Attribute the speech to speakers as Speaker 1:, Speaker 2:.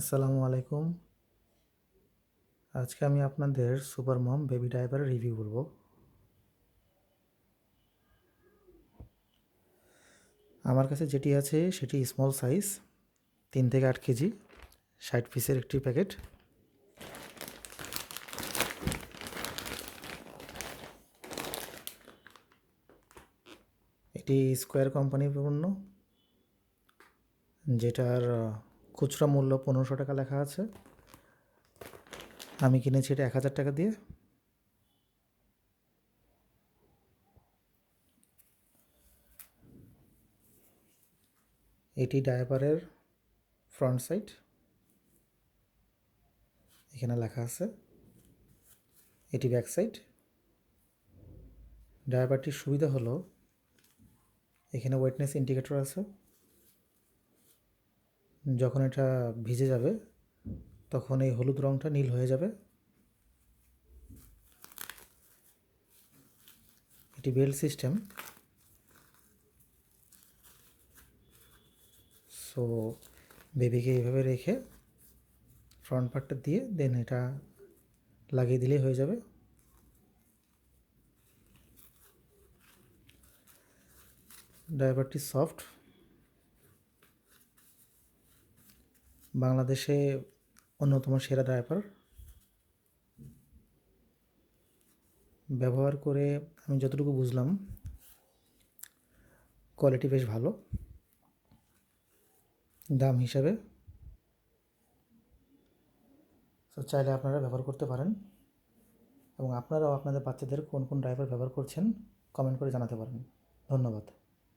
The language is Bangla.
Speaker 1: আসসালামু আলাইকুম। আজকে আমি আপনাদের সুপার মম বেবি ডাইপারের রিভিউ করব। আমার কাছে যেটি আছে সেটি স্মল সাইজ তিন থেকে আট কেজি, ষাট পিসের একটি প্যাকেট। এটি স্কোয়ার কোম্পানির পণ্য যেটার খুচরা মূল্য পনেরোশো টাকা লেখা আছে। আমি কিনেছি এটা এক হাজার টাকা দিয়ে। এটি ডায়াপারের ফ্রন্ট সাইড। এখানে লেখা আছে। এটি ব্যাক সাইড। ডায়াপারটির সুবিধা হলো, এখানে ওয়েটনেস ইন্ডিকেটর আছে। যখন এটা ভিজে যাবে, তখন এই হলুদ রঙটা নীল হয়ে যাবে। এটি বেল সিস্টেম। সো, বেবিকে এইভাবে রেখে ফ্রন্ট পার্টটা দিয়ে দেন এটা লাগিয়ে দিলেই হয়ে যাবে। ড্রাইভারটি সফট। বাংলাদেশে অন্যতম সেরা ড্রাইভার ব্যবহার করে আমি যতটুকু বুঝলাম কোয়ালিটি বেশ ভালো। দাম হিসাবে। তো চাইলে আপনারা ব্যবহার করতে পারেন। এবং আপনারাও আপনাদের বাচ্চাদের কোন কোন ড্রাইভার ব্যবহার করছেন কমেন্ট করে জানাতে পারেন। ধন্যবাদ।